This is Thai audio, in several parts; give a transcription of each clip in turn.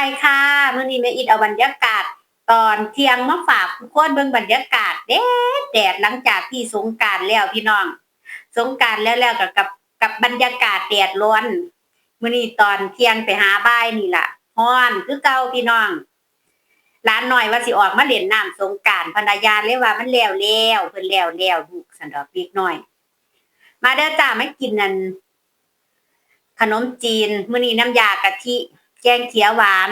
ายค่ะมื้อนี้แม่อิดเอาบรรยากาศ ตอนเที่ยงมาฝากทุกคนเบิ่งบรรยากาศแดดแดดหลังจากที่สงการแล้วพี่น้อง สงการแล้วแล้วกับกับกับบรรยากาศแดดร้อนมื้อนี้ตอนเที่ยงไปหาบ่ายนี่ล่ะฮ้อนคือเก่าพี่น้องหลานหน้อยว่าสิออกมาเล่นน้ำสงการภรรยาเลยว่ามันแล้วแล้วเพิ่นแล้วแล้วลูกสันดอกเล็กน้อย มาเด้อจ้าไม่กินนั่นขนมจีนมื้อนี้น้ำยากะทิ แกงเขียวหวาน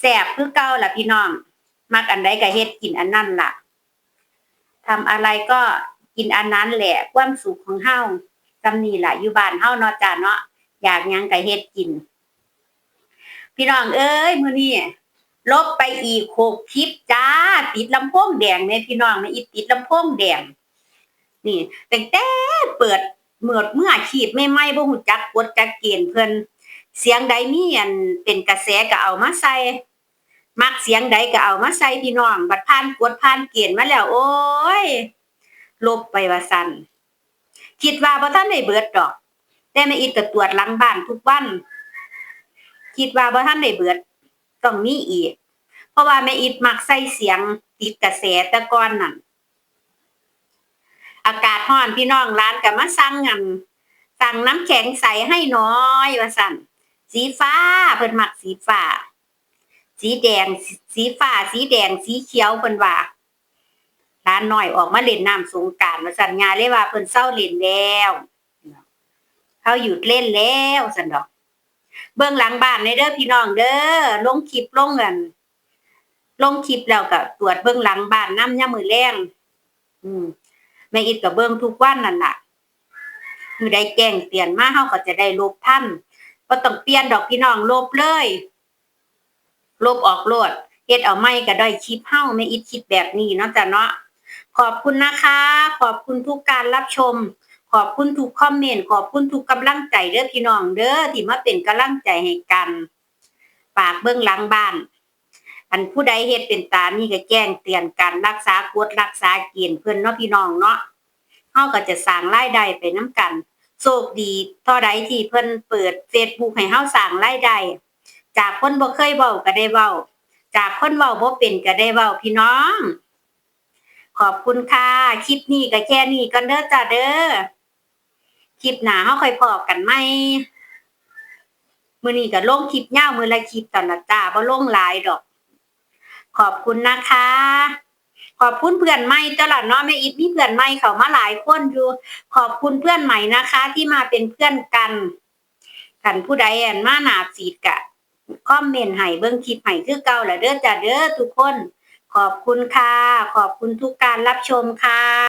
แซ่บคือเก่าล่ะพี่น้อง มักอันใดก็เฮ็ดกินอันนั้นล่ะทำอะไรก็กินอันนั้นแหละความสุขของเฮาจำนี่ล่ะอยู่บ้านเฮาเนาะจ้าเนาะอยากยังก็เฮ็ดกิน พี่น้องเอ้ยมื้อนี้ลบไปอีกหกคลิปจ้า ติดลำโพงแดงเนี่ยพี่น้องนะอีติดลำโพงแดง นี่แตั้งแต่เปิดเมื่อเมื่อขีดไม่ไหม้บ่ฮู้จักกดจักเกณฑ์เพิ่น เสียงใดมีอันเป็นกระแสก็เอามาใส่ มักเสียงใดก็เอามาใส่พี่น้อง บัดผ่านกวดผ่านเกณฑ์มาแล้ว โอ้ย ลบไปว่าซั่นคิดว่าบ่ทันได้เบิดดอก แต่แม่อีทก็ตรวจหลังบ้านทุกวัน คิดว่าบ่ทันได้เบิด ต้องมีอีก เพราะว่าแม่อีทมักใส่เสียงติดกระแสแต่ก่อนนั่นอากาศร้อนพี่น้องร้านก็มาสั่งอันสั่งน้ำแข็งใสให้น้อยว่าสั่น สีฟ้าเพิ่นมักสีฟ้า สีแดง สีฟ้า สีแดง สีเขียวเพิ่นว่าร้านน้อยออกมาเล่นน้ำสงการมาสั่นงานเลยว่าเพิ่นเศร้าเล่นแล้วเขาหยุดเล่นแล้วสันดอก เบื้องหลังบ้านในเด้อพี่น้องเด้อลงคลิปลงเงินลงคลิปแล้วก็ตรวจเบื้องหลังบ้านน้ำย่ามือแรงอืมแม่อิดกับเบื้องทุกวันนั่นแหละมือได้แจ้งเตือนมาเฮาก็จะได้ลบท่าน บ่ต้องเปลี่ยนดอกพี่น้องลบเลย ลบออกโลดเฮ็ดเอาไม่ก็ได้คลิปเฮาแม่อิดคิดแบบนี้เนาะจ้ะเนาะขอบคุณนะคะ ขอบคุณทุกการรับชม ขอบคุณทุกคอมเมนต์ขอบคุณทุกกำลังใจเด้อพี่น้องเด้อที่มาเป็นกำลังใจให้กันฝากเบื้องหลังบ้าน อันผู้ใดเฮ็ดเป็นตามนี่ก็แจ้งเตือนกันรักษากฎรักษาเกณฑ์เพิ่อนเนาะพี่น้องเนาะเฮาก็จะสร้างรายได้ไปนํกัน โชคดีเท่าใดที่เพิ่นเปิด Facebook ให้เฮาสร้างรายได้จากคนบ่เคยเว้าก็ได้เว้า จากคนเว้าบ่เป็นก็ได้เว้าพี่น้อง ขอบคุณค่ะ คลิปนี้ก็แค่นี้ก่อนเด้อจ้าเด้อคลิปหน้าเฮาค่อยพอกันใหม่มื้อนี้ก็ลงคลิปยาวมื้อละคลิปตอนละจ้าบ่ลงหลายดอก ขอบคุณนะคะ ขอบคุณเพื่อนใหม่ตลอดเนาะแม่อีทมีเพื่อนใหม่เข้ามาหลายคนอยู่ ขอบคุณเพื่อนใหม่นะคะ ที่มาเป็นเพื่อนกันกันผู้ใดอันมาหนาสีกะคอมเมนต์ให้เบิ้งคลิปให้คือเก่าแหละเด้อจ้าเด้อทุกคน ขอบคุณค่ะ ขอบคุณทุกการรับชมค่ะ